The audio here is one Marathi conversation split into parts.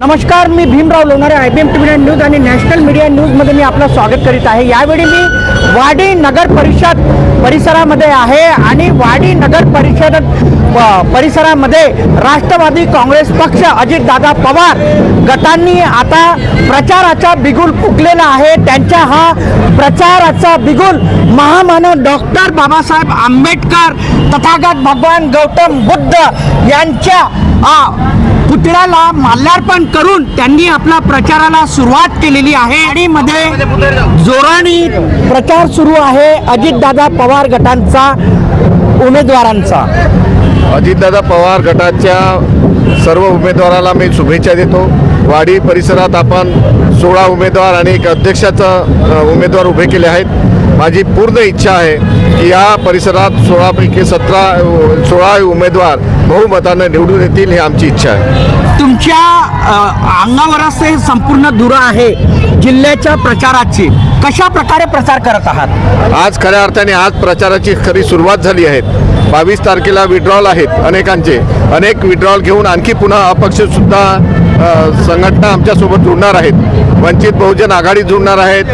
नमस्कार मी Bhimrao Lonare I B M T news आणि नॅशनल मीडिया न्यूजमध्ये मी आपलं स्वागत करीत आहे. यावेळी मी वाडी नगर परिषद परिसरामध्ये आहे आणि वाडी नगर परिषद परिसरामध्ये राष्ट्रवादी काँग्रेस पक्ष अजितदादा पवार गटांनी आता प्रचाराचा बिगुल फुकलेला आहे. त्यांच्या हा प्रचाराचा बिगुल महामानव डॉक्टर बाबासाहेब आंबेडकर तथागत भगवान गौतम बुद्ध यांच्या पुतळ्याला माल्यार्पण करून त्यांनी आपला प्रचाराला सुरुवात केलेली आहे. आणि मध्ये जोराने प्रचार सुरू आहे अजितदादा पवार गटांचा उमेदवारांचा. अजितदादा पवार गटाच्या सर्व उमेदवाराला मी शुभेच्छा देतो. वाडी परिसरात आपण सोळा उमेदवार आणि एक अध्यक्षाचं उमेदवार उभे केले आहेत. माझी पूर्ण इच्छा आहे की या परिसरात सोळापैकी सतरा सोळा उमेदवार बहुमतानं निवडून येतील ही आमची इच्छा आहे. तुमच्या अ, अंगावरच ते संपूर्ण धुरा आहे जिल्ह्याच्या प्रचाराची. कशा प्रकारे प्रचार करत आहात? आज खऱ्या अर्थाने आज प्रचाराची खरी सुरुवात झाली आहे. बावीस तारखेला विड्रॉल आहेत अनेकांचे. अनेक विड्रॉल घेऊन आणखी पुन्हा अपक्षसुद्धा अ, संघटना आमच्यासोबत जुडणार आहेत. वंचित बहुजन आघाडी जुडणार आहेत.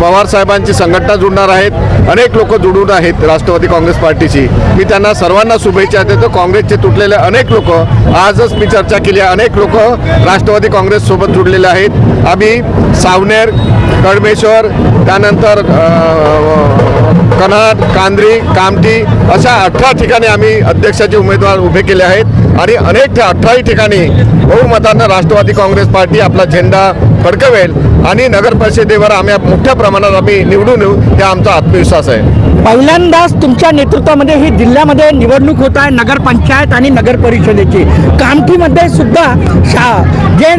पवार साहेबांची संघटना जुडणार आहेत. अनेक लोक जुडून आहेत राष्ट्रवादी काँग्रेस पार्टीची मी त्यांना सर्वांना शुभेच्छा देतो. काँग्रेसचे तुटलेले अनेक लोक आजच मी चर्चा केली. आहे अनेक लोक राष्ट्रवादी काँग्रेससोबत जुडलेले आहेत. आम्ही सावनेर कडमेश्वर त्यानंतर कन्हाड कांद्री कामठी अशा अठरा ठिकाणी आम्ही अध्यक्षाचे उमेदवार उभे केले आहेत आणि अनेक अठराही ठिकाणी बहुमतानं राष्ट्रवादी काँग्रेस पार्टी आपला झेंडा फडकवेल आणि नगर परिषदेवर आम्ही मोठ्या प्रमाणात आम्ही निवडून येऊ हे आमचा आत्मविश्वास आहे. पहिल्यांदाच तुमच्या नेतृत्वामध्ये ही जिल्ह्यामध्ये निवडणूक होत आहे नगरपंचायत आणि नगर परिषदेची. कामठीमध्ये सुद्धा शा जे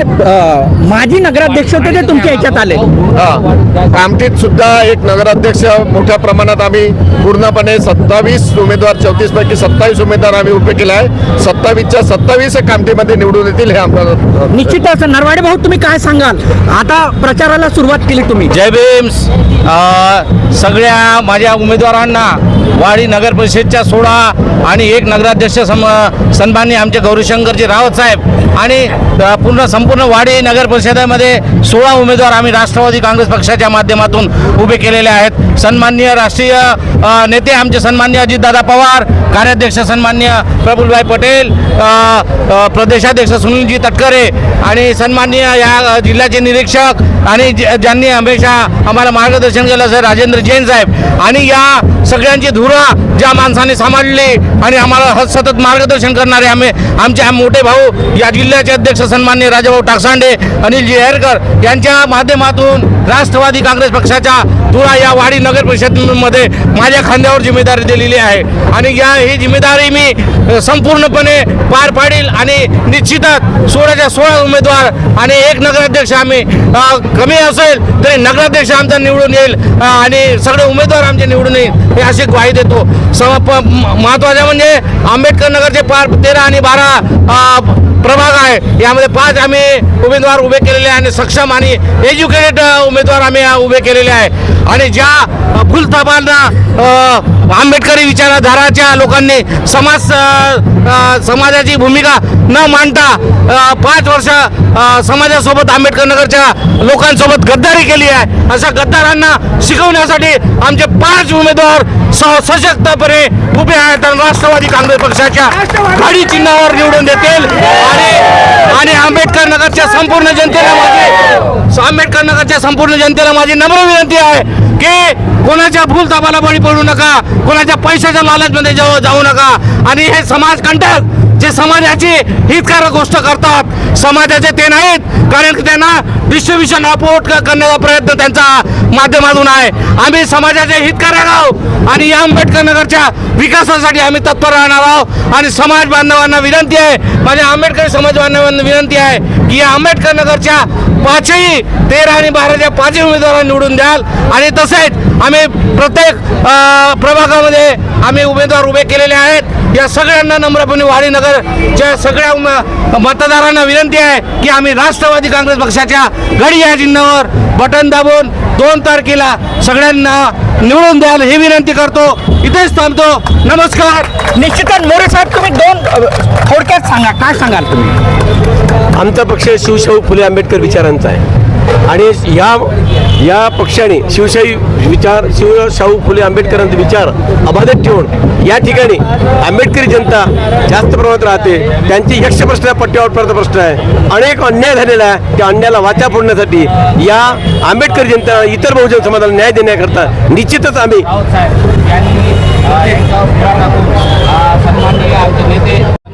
माजी नगराध्यक्ष होते ते तुमच्या याच्यात आले. हा. कामठीत सुद्धा एक नगराध्यक्ष मोठ्या प्रमाणात आम्ही पूर्णपणे सत्तावीस उमेदवार चौतीस पैकी सत्तावीस उमेदवार आम्ही उभे केले आहे. सत्तावीसच्या सत्तावीस कामठीमध्ये निवडून येतील हे आमचा निश्चितच नरवाडे भाऊ तुम्ही काय सांगाल? आता प्रचाराला सुरुवात केली तुम्ही. जय भीम्स अ, सगळ्या माझ्या उमेदवारांना वाडी नगर परिषदच्या सोळा आणि एक नगराध्यक्ष सम सन्माननीय आमचे गौरीशंकरजी रावत साहेब आणि पूर्ण संपूर्ण वाडी नगर परिषदेमध्ये सोळा उमेदवार आम्ही राष्ट्रवादी काँग्रेस पक्षाच्या माध्यमातून उभे केलेले आहेत. सन्माननीय राष्ट्रीय नेते आमचे सन्माननीय अजितदादा पवार कार्याध्यक्ष सन्मान्य प्रफुलभाई पटेल प्रदेशाध्यक्ष सुनीलजी तटकरे आणि सन्माननीय या जिल्ह्याचे निरीक्षक आणि ज- ज्यांनी हमेशा आम्हाला मार्गदर्शन केलं सर राजेंद्र जैन साहेब. आणि या सगळ्यांची धुरा ज्या माणसाने सांभाळली आणि आम्हाला सतत मार्गदर्शन करणारे आम्ही आमचे मोठे भाऊ या जिल्ह्याचे अध्यक्ष सन्मान्य राजाभाऊ टाकसांडे अनिलजी हेरकर यांच्या माध्यमातून राष्ट्रवादी काँग्रेस पक्षाच्या धुरा या वाडी नगर परिषदमध्ये माझ्या खांद्यावर जिम्मेदारी दिलेली आहे. आणि या ही जिम्मेदारी मी संपूर्णपणे पार पाडील आणि निश्चितच सोळाच्या सोळा उमेदवार आणि एक नगराध्यक्ष आम्ही कमी असेल तरी नगराध्यक्ष आमचा निवडून येईल आणि सगळे उमेदवार आमचे निवडून येईल हे अशी ग्वाही देतो. स प- महत्त्वाचं म्हणजे आंबेडकर नगरचे पार तेरा आणि बारा आहे. यामध्ये पाच आम्ही उमेदवार उभे केलेले आहे आणि सक्षम आणि एज्युकेटेड उमेदवार आम्ही उभे केलेले आहे. आणि ज्या अ, आंबेडकरी विचारधाराच्या लोकांनी समाज समाजाची भूमिका न मांडता पाच वर्ष समाजासोबत आंबेडकर नगरच्या लोकांसोबत गद्दारी केली आहे. अशा गद्दारांना शिकवण्यासाठी आमचे पाच उमेदवार सशक्तपणे उभे आहेत आणि राष्ट्रवादी काँग्रेस पक्षाच्या गाडी चिन्हावर निवडून देतील. आणि आणि आंबेडकर नगरच्या संपूर्ण जनतेला माझी आंबेडकर नगरच्या संपूर्ण जनतेला माझी नम्र विनंती आहे की कोणाच्या भूलतापाला बळी पडू नका कोणाच्या पैशाच्या लालचमध्ये जाऊ नका. आणि हे समाज कंटक जे समाजाची हितकारक गोष्ट करतात समाजाचे ते नाहीत कारण की त्यांना डिस्ट्रीब्युशन अपोर्ट करण्याचा प्रयत्न त्यांचा माध्यमातून आहे. आम्ही समाजाचे हितकारक आहोत आणि या आंबेडकर नगरच्या विकासासाठी आम्ही तत्पर राहणार आहोत. आणि समाज बांधवांना विनंती आहे माझ्या आंबेडकर समाज बांधवांना विनंती आहे की या आंबेडकर नगरच्या पाचही तेरा आणि बाराच्या पाचही उमेदवारांना निवडून द्याल. आणि तसेच आम्ही प्रत्येक प्रभागामध्ये आम्ही उमेदवार उभे केलेले आहेत. या सगळ्यांना नम्रपणे वाडी नगरच्या सगळ्या मतदारांना विनंती आहे की आम्ही राष्ट्रवादी काँग्रेस पक्षाच्या घडी या चिन्हावर बटन दाबून दोन तारखेला सगळ्यांना निवडून द्याल ही विनंती करतो. इथेच थांबतो. नमस्कार. निश्चितच मोरे साहेब तुम्ही दोन थोडक्यात सांगा. काय सांगाल तुम्ही? आमचा पक्ष शिवशाहू फुले आंबेडकर विचारांचा आहे. आणि या या पक्षाने शिवशाही विचार शिवशाहू फुले आंबेडकरांचे विचार अबाधित ठेवून या ठिकाणी आंबेडकरी जनता जास्त प्रमाणात राहते. त्यांची यक्ष प्रश्न पट्ट्यावर पडता प्रश्न आहे. अनेक अन्याय झालेला आहे. त्या अन्यायाला वाचा फोडण्यासाठी या आंबेडकर जनता इतर बहुजन समाजाला न्याय देण्याकरता निश्चितच आम्ही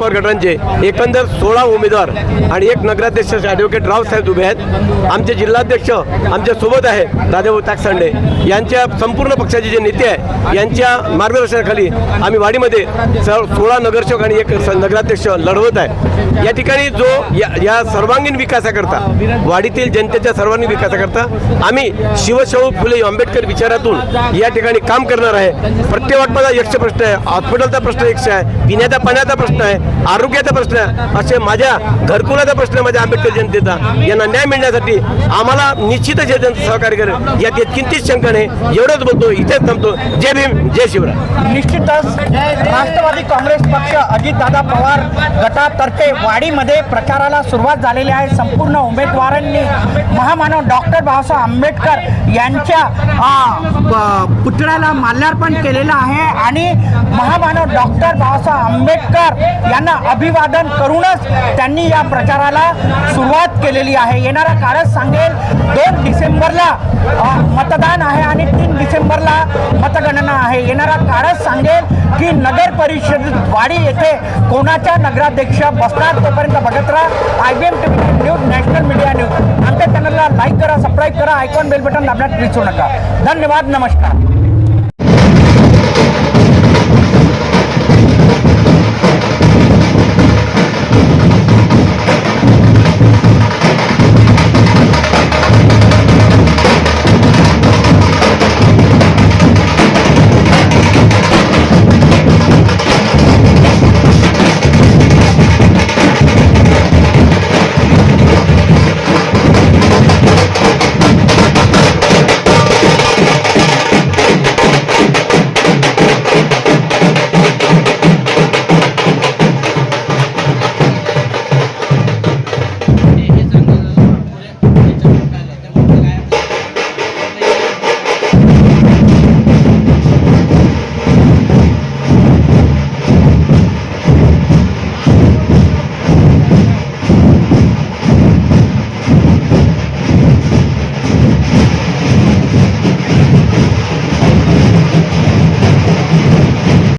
उमेदवार गटांचे एकंदर सोळा उमेदवार आणि एक नगराध्यक्ष ॲडव्होकेट रावसाहेब उभे आहेत. आमचे जिल्हाध्यक्ष आमच्यासोबत आहे राजाभाऊ ताकसांडे. यांच्या संपूर्ण पक्षाचे जे नेते आहे यांच्या मार्गदर्शनाखाली आम्ही वाडीमध्ये स- सोळा नगरसेवक आणि एक नगराध्यक्ष लढवत आहे. या ठिकाणी जो या या सर्वांगीण विकासाकरता वाडीतील जनतेच्या सर्वांगीण विकासाकरता आम्ही शिवशाहू फुले आंबेडकर विचारातून या ठिकाणी काम करणार आहे. प्रत्येक वाटपाचा यक्ष प्रश्न आहे हॉस्पिटलचा प्रश्न यक्ष आहे पिण्याचा पाण्याचा प्रश्न आहे आरोग्याचा प्रश्न असे माझ्या घरकुलाचा प्रश्न माझ्या आंबेडकर जनतेचा. यांना न्याय मिळण्यासाठी आम्हाला निश्चितच हे जनता सहकार्य करेल. यात किंचित शंका नाही. एवढंच बोलतो इथेच थांबतो. जय भीम जय शिवराय. निश्चितच राष्ट्रवादी काँग्रेस पक्ष अजितदादा पवार गटातर्फे वाडीमध्ये प्रचाराला सुरुवात झालेली आहे. संपूर्ण उमेदवारांनी महामानव डॉक्टर बाबासाहेब आंबेडकर यांच्या पुतळ्याला माल्यार्पण केलेलं आहे. आणि महामानव डॉक्टर बाबासाहेब आंबेडकर यांना अभिवादन करूनच त्यांनी या प्रचाराला सुरुवात केलेली आहे. येणारा काळच सांगेल दोन डिसेंबरला मतदान आहे आणि तीन डिसेंबरला मतगणना आहे. येणारा काळच सांगेल की नगर परिषद वाडी येथे कोणाच्या नगराध्यक्ष बसणार तोपर्यंत बघत राहा. I B M T news national media news आमच्या चॅनलला लाईक करा सबस्क्राईब करा आयकॉन बेल बटन दाबण्यात विसरू नका. धन्यवाद नमस्कार.